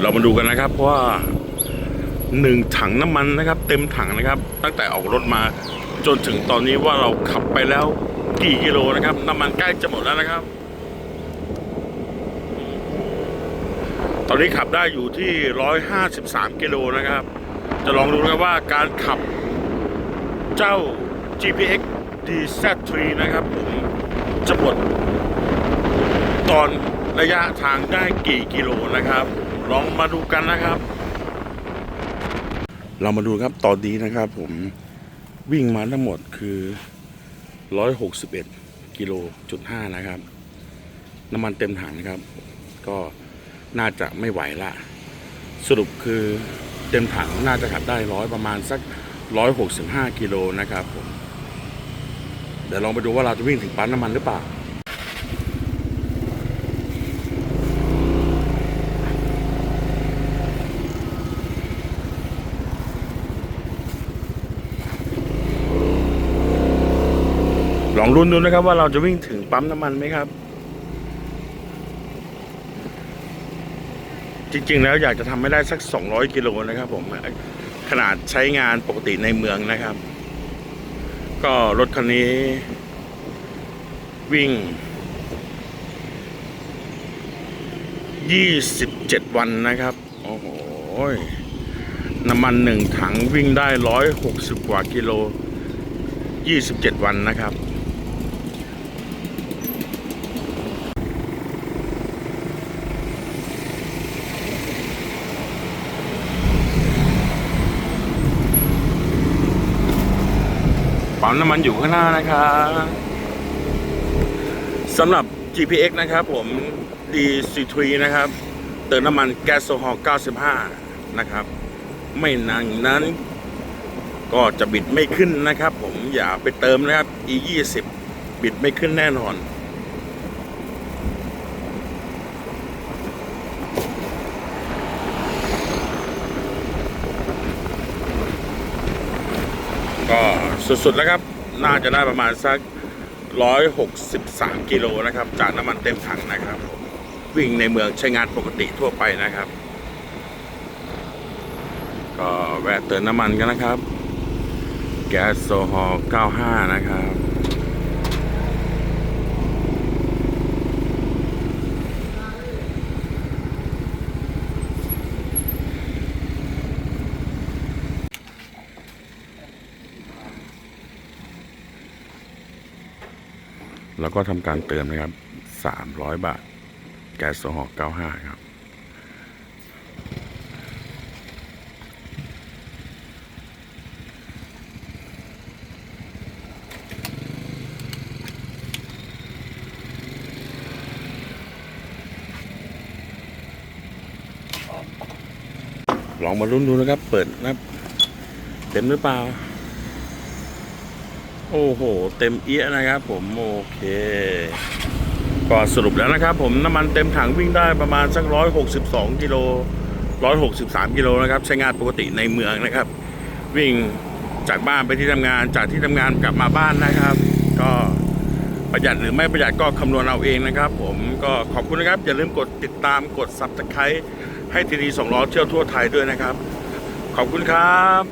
เรามาดูกันนะครับว่าหนึ่งถังน้ำมันนะครับ เต็มถังนะครับ ตั้งแต่ออกรถมาจนถึงตอนนี้ว่าเราขับไปแล้วกี่กิโลนะครับ น้ำมันใกล้จะหมดแล้วนะครับ ตอนนี้ขับได้อยู่ที่ 153 กิโลนะครับ จะลองดูนะว่าการขับเจ้า GPX DZ3 นะครับผมจะหมดตอนระยะทางได้กี่กิโลนะครับ ลองมาดูกันนะครับ เรามาดูครับตอนนี้นะครับผมวิ่งมาทั้งหมดคือ161กิโลจุดห้านะครับ น้ำมันเต็มถังนะครับ ก็น่าจะไม่ไหวละ สรุปคือเต็มถังน่าจะขับได้ร้อยประมาณสักร้อยหกสิบห้ากิโลนะครับผมเดี๋ยวลองไปดูว่าเราจะวิ่งถึงปั๊มน้ำมันหรือเปล่า ลองรุนดูนะครับว่าเราจะวิ่งถึงปั๊มน้ำมันไหมครับ จริงๆแล้วอยากจะทำไม่ได้สัก 200 กิโลนะครับผมขนาดใช้งานปกติในเมืองนะครับ ก็รถคันนี้ วิ่ง 27 วันนะครับ โอ้โหน้ำมันหนึ่งถังวิ่งได้ 160 กว่ากิโล 27 วันนะครับ ปั๊มน้ำมันอยู่ข้างหน้านะครับสำหรับ GPX นะครับผม DC3 นะครับ เติมน้ำมันแก๊สโซฮอล95 นะครับ ไม่นานนั้น ก็จะบิดไม่ขึ้นนะครับ ผมอย่าไปเติมนะครับ E20 บิดไม่ขึ้นแน่นอน ก็สุดๆแล้วครับ น่าจะได้ประมาณสัก 163 กิโลนะครับ จากน้ำมันเต็มถังนะครับ วิ่งในเมืองใช้งานปกติทั่วไปนะครับ ก็แวะเติมน้ำมันกันนะครับ แก๊สโซฮอล์95 นะครับ แล้วก็ทำการเติมนะครับ300บาท แก๊สโซฮอล์95ครับ ลองมาลุ้นดูนะครับ เปิดนะเต็มหรือเปล่า โอ้โห เต็มเอี้ยนะครับผมโอเคก็สรุปแล้วนะครับ ผมน้ำมันเต็มถังวิ่งได้ประมาณสักร้อยหกสิบสองกิโลร้อยหกสิบสามกิโลนะครับ ใช้งานปกติในเมืองนะครับ วิ่งจากบ้านไปที่ทำงานจากที่ทำงานกลับมาบ้านนะครับ ก็ประหยัดหรือไม่ประหยัดก็คำนวณเอาเองนะครับ ผมก็ขอบคุณนะครับ อย่าลืมกดติดตามกดซับสไครต์ให้ทีดีสองล้อเที่ยวทั่วไทยด้วยนะครับ ขอบคุณครับ